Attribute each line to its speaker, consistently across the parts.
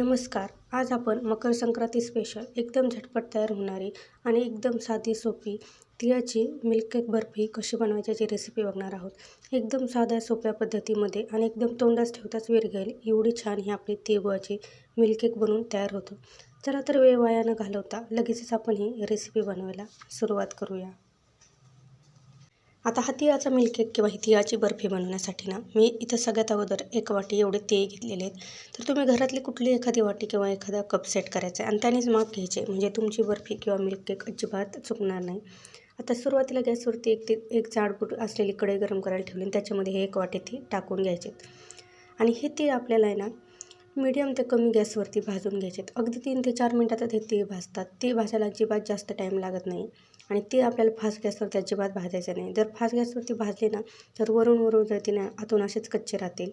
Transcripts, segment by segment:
Speaker 1: नमस्कार. आज आपण मकर संक्रांती स्पेशल एकदम झटपट तयार होणारी आणि एकदम साधी सोपी तिळाची मिल्क केक बर्फी कशी बनवायची रेसिपी बघणार आहोत. एकदम साध्या सोप्या पद्धतीमध्ये आणि एकदम तोंडास ठेवताच विरघेल एवढी छान ही आपली तिळगुळाची मिल्क केक बनवून तयार होतो. चला तर वेळ वाया न घालवता लगेचच आपण ही रेसिपी बनवायला सुरुवात करूया. आता हा तिळाचा मिल्क केक किंवा ही तिळाची बर्फी बनवण्यासाठी ना मी इथं सगळ्यात अगोदर एक वाटी एवढे तिळ घेतलेले आहेत. तर तुम्ही घरातली कुठली एखादी वाटी किंवा एखादा कप सेट करायचा आहे आणि त्यानेच माप घ्यायचे. म्हणजे तुमची बर्फी किंवा मिल्क केक अजिबात चुकणार नाही. आता सुरुवातीला गॅसवरती एक ते एक जाडबूट असलेली कढई गरम करायला ठेवली आणि त्याच्यामध्ये हे एक वाटी ती टाकून घ्यायचे आणि हे तीळ आपल्याला आहे ना मीडियम ते कमी गॅसवरती भाजून घ्यायचे. अगदी तीन ते चार मिनटातच हे ते भाजतात. ते भाजायला अजिबात जास्त टाईम लागत नाही. आणि ते आपल्याला फास्ट गॅसवरती अजिबात भाजायचं नाही. जर फास्ट गॅसवरती भाजले ना तर वरून वरून जर ना आतून असेच कच्चे राहतील.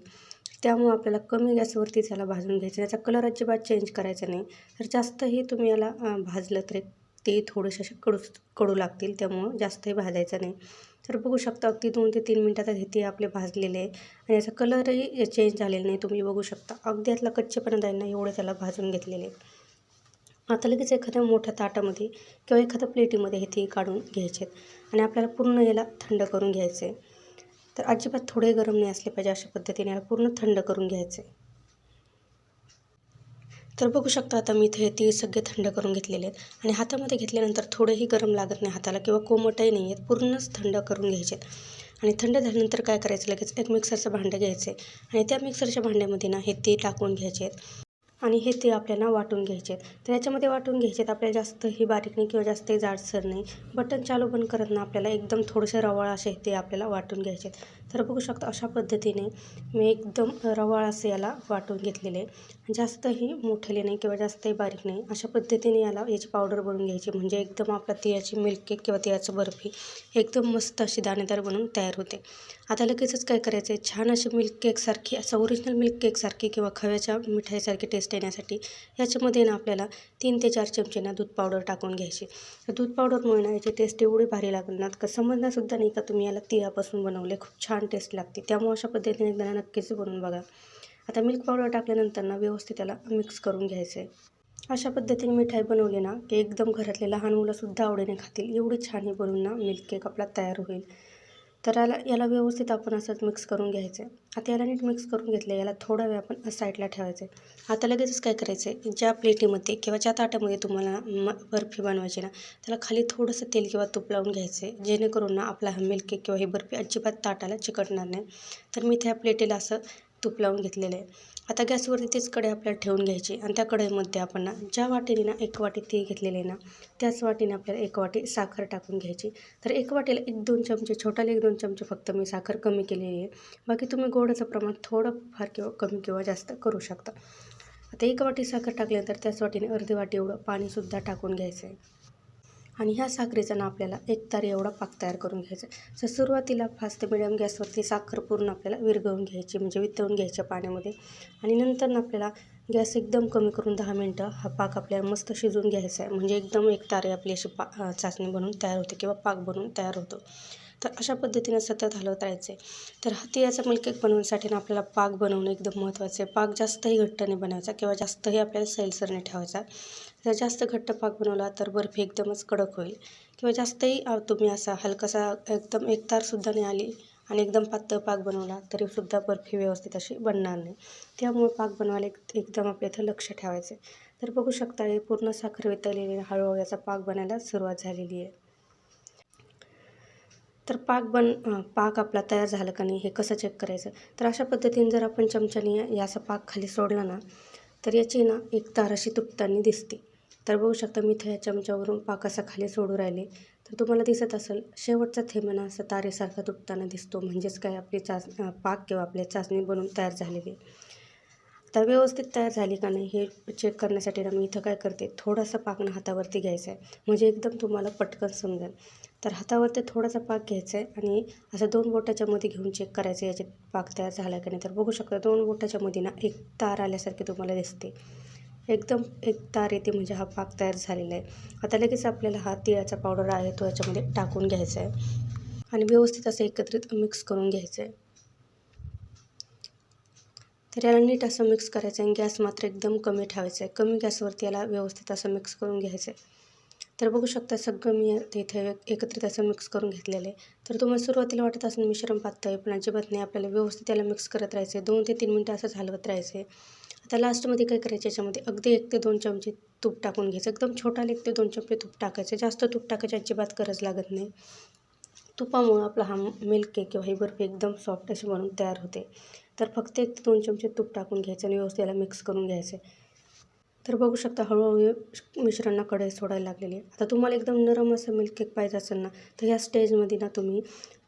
Speaker 1: त्यामुळं आपल्याला कमी गॅसवरती त्याला भाजून घ्यायचं. त्याचा कलर अजिबात चेंज करायचा नाही. तर जास्तही तुम्ही याला भाजलं तरी ते थोडेसे असे कडू कडू लागतील त्यामुळं जास्तही भाजायचं नाही. तर बघू शकता अगदी दोन ते तीन मिनटात हे ते आपले भाजलेले आहे. आणि याचा कलरही चेंज झालेला नाही तुम्ही बघू शकता. अगदी यातला कच्चेपणा जाईल ना एवढे त्याला भाजून घेतलेले आता लगेच एखाद्या मोठ्या ताटामध्ये किंवा एखाद्या प्लेटीमध्ये हे ती काढून घ्यायचे आणि आपल्याला पूर्ण याला थंड करून घ्यायचे तर अजिबात थोडे गरम नाही असले पाहिजे अशा पद्धतीने याला पूर्ण थंड करून घ्यायचं आहे. तर बघू शकता आता मी इथे हे सगळे थंड करून घेतलेले आहेत. आणि हातामध्ये घेतल्यानंतर थोडंही गरम लागत नाही हाताला किंवा कोमटही नाही आहेत. पूर्णच थंड करून घ्यायचे आणि थंड झाल्यानंतर काय करायचं? लगेच एक मिक्सरचं भांडं घ्यायचं. आहे आणि त्या मिक्सरच्या भांड्यामध्ये ना हे ते टाकून घ्यायचे आहेत. आणि हे ते आपल्याला वाटून घ्यायचे आहेत. तर याच्यामध्ये वाटून घ्यायचे आहेत. आपल्याला जास्तही बारीक नाही किंवा जास्तही जाडसर नाही. बटन चालू बंद करत ना आपल्याला एकदम थोडंसं रवाळ असे ते आपल्याला वाटून घ्यायचे आहेत. तर बघू शकता अशा पद्धतीने मी एकदम रवाळ असे याला वाटून घेतलेले. जास्तही मोठेले नाही किंवा जास्तही बारीक नाही. अशा पद्धतीने याला याची पावडर बनवून घ्यायची. म्हणजे एकदम आपला तिळाची मिल्क केक किंवा तिळाचं बर्फी एकदम मस्त अशी दाणेदार बनवून तयार होते. आता लगेचच काय करायचं आहे छान अशी मिल्क केकसारखी असं ओरिजिनल मिल्क केकसारखी किंवा खव्याच्या मिठाईसारखी टेस्ट येण्यासाठी याच्यामध्ये ना आपल्याला तीन ते चार चमचे ना दूध पावडर टाकून घ्यायची. दूध पावडरमुळे ना याची टेस्ट एवढी भारी लागणार का समजणारसुद्धा नाही का तुम्ही याला तिळापासून बनवले. खूप छान टेस्ट लागते. त्यामुळे अशा पद्धतीने एकदा नक्कीच बनवून बघा. आता मिल्क पावडर टाकल्यानंतर ना व्यवस्थित त्याला मिक्स करून घ्यायचं आहे अशा पद्धतीने मिठाई बनवली ना की एकदम घरातले लहान मुलंसुद्धा आवडीने खातील. एवढी छान ही बनवून ना मिल्क केक आपला तयार होईल. तर याला याला व्यवस्थित आपण असंच मिक्स करून घ्यायचं आहे. आता याला नीट मिक्स करून घेतलं याला थोडा वेळ आपण साईडला ठेवायचं आहे. आता लगेचच काय करायचं आहे? ज्या प्लेटीमध्ये किंवा ज्या ताटामध्ये तुम्हाला म बर्फी बनवायची ना त्याला खाली थोडंसं तेल किंवा तूप लावून घ्यायचं आहे. जेणेकरून ना आपला हा मिल्क केक किंवा ही बर्फी अजिबात ताटाला चिकटणार नाही. तर मी त्या प्लेटीला असं तूप लावून घेतलेलं आहे. आता गॅसवरती तीच कढई आपल्याला ठेवून घ्यायची आणि त्या कढईमध्ये आपण ना ज्या वाटीने ना एक वाटी ती घेतलेली आहे ना त्याच वाटीने आपल्याला एक वाटी साखर टाकून घ्यायची. तर एक वाटीला एक दोन चमचे छोटाले एक दोन चमचे फक्त मी साखर कमी केलेली आहे. बाकी तुम्ही गोडाचं प्रमाण थोडं फार किंवा कमी किंवा जास्त करू शकता. आता एक वाटी साखर टाकल्यानंतर त्याच वाटीने अर्धी वाटी एवढं पाणीसुद्धा टाकून घ्यायचं आहे आणि ह्या साखरेचा ना आपल्याला एक तार एवढा पाक तयार करून घ्यायचा तर सुरुवातीला फास्ट मिडियम गॅसवरती साखर पूर्ण आपल्याला विरघळून घ्यायची म्हणजे वितळून घ्यायच्या पाण्यामध्ये. आणि नंतर ना आपल्याला गॅस एकदम कमी करून दहा मिनटं हा पाक आपल्याला मस्त शिजवून घ्यायचा आहे. म्हणजे एकदम एक तारे आपली अशी पा चाचणी बनवून तयार होते किंवा पाक बनवून तयार होतो. तर अशा पद्धतीनं सतत हलवत राहायचे. तर हतियाचा याचा केक बनवण्यासाठी ना आपल्याला पाक बनवणं एकदम महत्त्वाचं आहे. पाक जास्तही घट्ट नाही बनवायचा किंवा जास्तही आपल्याला सैलसर नाही ठेवायचा. जर जास्त घट्ट पाक बनवला तर बर्फी एकदमच कडक होईल. किंवा जास्तही तुम्ही असा हलकासा एकदम एकतारसुद्धा नाही आली आणि एकदम पातळ पाक बनवला तरीसुद्धा बर्फी व्यवस्थित अशी बनणार नाही. त्यामुळे पाक बनवायला एक एकदम आपल्या इथं लक्ष ठेवायचं आहे. तर बघू शकता हे पूर्ण साखर वितळलेली हळूहळू याचा पाक बनायला सुरुवात झालेली आहे. तर पाक बन पाक आपला तयार झाला का नाही हे कसं चेक करायचं? तर अशा पद्धतीने जर आपण चमच्याने याचा पाक खाली सोडला ना तर याची ना एक तार अशी तुटताना दिसते. तर बघू शकता मी इथं या चमच्यावरून पाक असा खाली सोडू राहिले. तर तुम्हाला दिसत असेल शेवटचा थेमना असं तारेसारखा तुटताना दिसतो. म्हणजेच काय? आपली चाच पाक किंवा आपली चाचणी बनवून तयार झालेली तर व्यवस्थित तयार झाली का नाही हे चेक करण्यासाठी ना मी इथं काय करते? थोडासा पाकणं हातावरती घ्यायचा आहे. म्हणजे एकदम तुम्हाला पटकन समजेल. तर हातावरती थोडासा पाक घ्यायचा आहे आणि असं दोन बोटाच्या मध्ये घेऊन चेक करायचं याचे पाक तयार झाला की नाही. तर बघू शकता दोन बोटाच्या मध्ये ना एक तार आल्यासारखे तुम्हाला दिसते एकदम एक तार येते म्हणजे हा पाक तयार झालेला आहे. आता लगेच आपल्याला हा तिळाचा पावडर आहे तो याच्यामध्ये टाकून घ्यायचा आहे. आणि व्यवस्थित असं एकत्रित मिक्स करून घ्यायचं आहे. तर याला नीट असं मिक्स करायचं आहे आणि गॅस मात्र एकदम कमी ठेवायचा आहे. कमी गॅसवरती याला व्यवस्थित असं मिक्स करून घ्यायचं आहे. तर बघू शकता सगळं मी तिथे इथे एकत्रित असं मिक्स करून घेतलेलं आहे. तर तुम्हाला सुरुवातीला वाटत असेल मिश्रण पातळ पण अजिबात नाही. आपल्याला व्यवस्थित त्याला मिक्स करत राहायचं आहे दोन ते तीन मिनटं असंच हलवत राहायचं आहे आता लास्टमध्ये काय करायचं याच्यामध्ये अगदी एक ते दोन चमचे तूप टाकून घ्यायचं. एकदम छोटा एक ते दोन चमचे तूप टाकायचं. जास्त तूप टाकायची अजिबात गरज लागत नाही. तुपामुळं आपला हा मिल्क केक किंवा ही बर्फी एकदम सॉफ्ट अशी बनून तयार होते. तर फक्त एक ते दोन चमचे तूप टाकून घ्यायचं आणि व्यवस्थित याला मिक्स करून घ्यायचं तर बघू शकता हळूहळू मिश्रांना कढई सोडायला लागलेली आहे. आता तुम्हाला एकदम नरम असं मिल्क केक पाहिजे असेल ना तर ह्या स्टेजमध्ये ना तुम्ही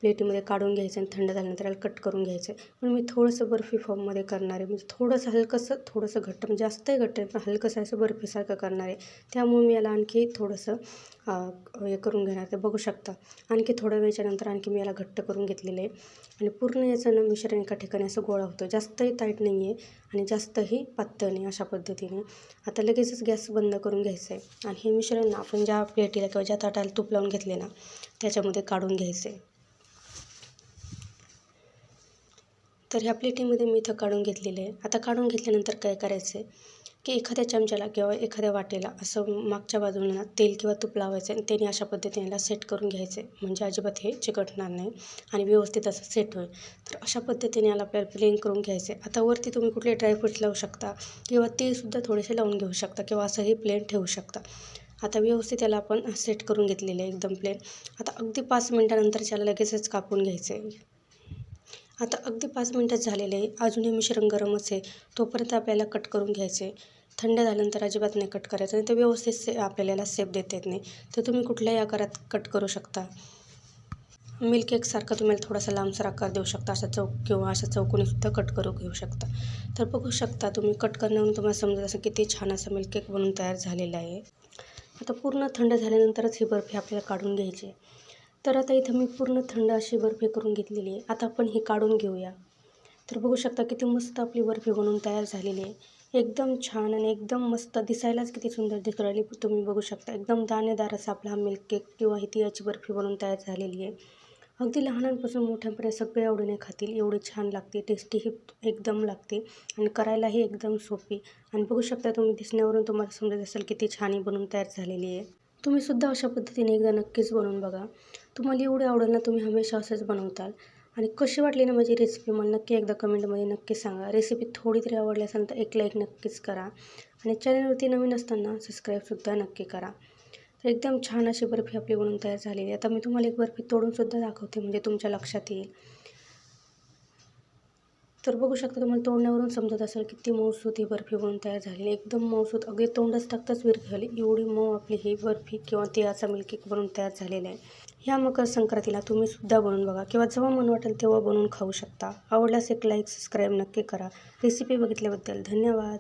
Speaker 1: प्लेटीमध्ये काढून घ्यायचं आणि थंड झाल्यानंतर याला कट करून घ्यायचं. आहे पण मी थोडंसं बर्फी फॉर्ममध्ये करणार आहे. म्हणजे थोडंसं हलकंसं थोडंसं घट्ट म्हणजे जास्तही घट्ट आहे पण हलकंसं असं बर्फीसारखं करणार आहे. त्यामुळे मी याला आणखी थोडंसं हे करून घेणार ते बघू शकता. आणखी थोड्या वेळच्यानंतर आणखी मी याला घट्ट करून घेतलेलं आहे. आणि पूर्ण याचं न मिश्रण एका ठिकाणी असं गोळा होतो. जास्तही ताईट नाही आहे आणि जास्तही पातळ नाही अशा पद्धतीने. आता लगेचच गॅस बंद करून घ्यायचं आहे. आणि हे मिश्रण आपण ज्या प्लेटीला किंवा ज्या ताटाला तूप लावून घेतले ना त्याच्यामध्ये काढून घ्यायचं आहे. तर ह्या प्लेटीमध्ये मी इथं काढून घेतलेलं आहे. आता काढून घेतल्यानंतर काय करायचं आहे? की एखाद्या चमच्याला किंवा एखाद्या वाटेला असं मागच्या बाजूला तेल किंवा तूप लावायचं आणि त्याने अशा पद्धतीने याला सेट करून घ्यायचं आहे. म्हणजे अजिबात हे चिकटणार नाही आणि व्यवस्थित असं सेट होईल. तर अशा पद्धतीने याला आपल्याला प्लेन करून घ्यायचं आहे. आता वरती तुम्ही कुठले ड्रायफ्रूट्स लावू शकता किंवा तेसुद्धा थोडेसे लावून घेऊ शकता किंवा असंही प्लेन ठेवू शकता. आता व्यवस्थित याला आपण सेट करून घेतलेलं आहे एकदम प्लेन. आता अगदी पाच मिनटानंतर त्याला लगेचच कापून घ्यायचं आहे. आता अगदी पाच मिनटात झालेले आहे. अजूनही मिश्रण गरमच आहे. तोपर्यंत आपल्याला कट करून घ्यायचे. थंड झाल्यानंतर अजिबात नाही कट करायचं आणि ते व्यवस्थित से आपल्याला सेप देता येत नाही. तर तुम्ही कुठल्याही आकारात कट करू शकता. मिल्क केकसारखा तुम्हाला थोडासा लांबसर आकार देऊ शकता. अशा चौक किंवा अशा चौकोनीसुद्धा कट करू घेऊ शकता. तर बघू शकता तुम्ही कट करण्यावरून तुम्हाला समजत असं किती छान असं मिल्क केक बनून तयार झालेला आहे. आता पूर्ण थंड झाल्यानंतरच ही बर्फी आपल्याला काढून घ्यायची तर आता इथं मी पूर्ण थंड अशी बर्फी करून घेतलेली आहे. आता आपण ही काढून घेऊया. तर बघू शकता किती मस्त आपली बर्फी बनवून तयार झालेली आहे. एकदम छान आणि एकदम मस्त दिसायलाच किती सुंदर दिसू राहिली तुम्ही बघू शकता एकदम दाणेदार असा आपला हा मिल्क केक किंवा ही तिळाची बर्फी बनवून तयार झालेली आहे. अगदी लहानांपासून मोठ्यांपर्यंत सगळे आवडीने खातील. एवढी छान लागते टेस्टीही एकदम लागते आणि करायलाही एकदम सोपी. आणि बघू शकता तुम्ही दिसण्यावरून तुम्हाला समजत असेल किती छान बनवून तयार झालेली आहे. तुम्ही सुद्धा अशा पद्धतीने एकदा नक्कीच बनवून बघा. तुम्हाला एवढे आवडेल ना तुम्ही हमेशा असंच बनवताल. आणि कशी वाटली ना माझी रेसिपी मला नक्की एकदा कमेंटमध्ये नक्की सांगा. रेसिपी थोडी तरी आवडली असेल तर एक लाईक नक्कीच करा. आणि चॅनलवरती नवीन असताना सबस्क्राईबसुद्धा नक्की करा. तर एकदम छान अशी बर्फी आपली बनवून तयार झालेली आहे. आता मी तुम्हाला एक बर्फी तोडूनसुद्धा दाखवते म्हणजे तुमच्या लक्षात येईल. तर बघू शकता तुम्हाला तोडण्यावरून समजत असेल किती मऊसूत ही बर्फी बनवून तयार झालेली एकदम मऊसूत अगदी तोंडच टाकताच विरघळली. एवढी मऊ आपली ही बर्फी किंवा तिळाचा मिल्क बनवून तयार झालेला आहे. ह्या मकर संक्रांतीला तुम्ही सुद्धा बनवून बघा. किंवा जेव्हा मन वाटेल तेव्हा बनवून खाऊ शकता. आवडल्यास एक लाईक सबस्क्राईब नक्की करा. रेसिपी बघितल्याबद्दल धन्यवाद.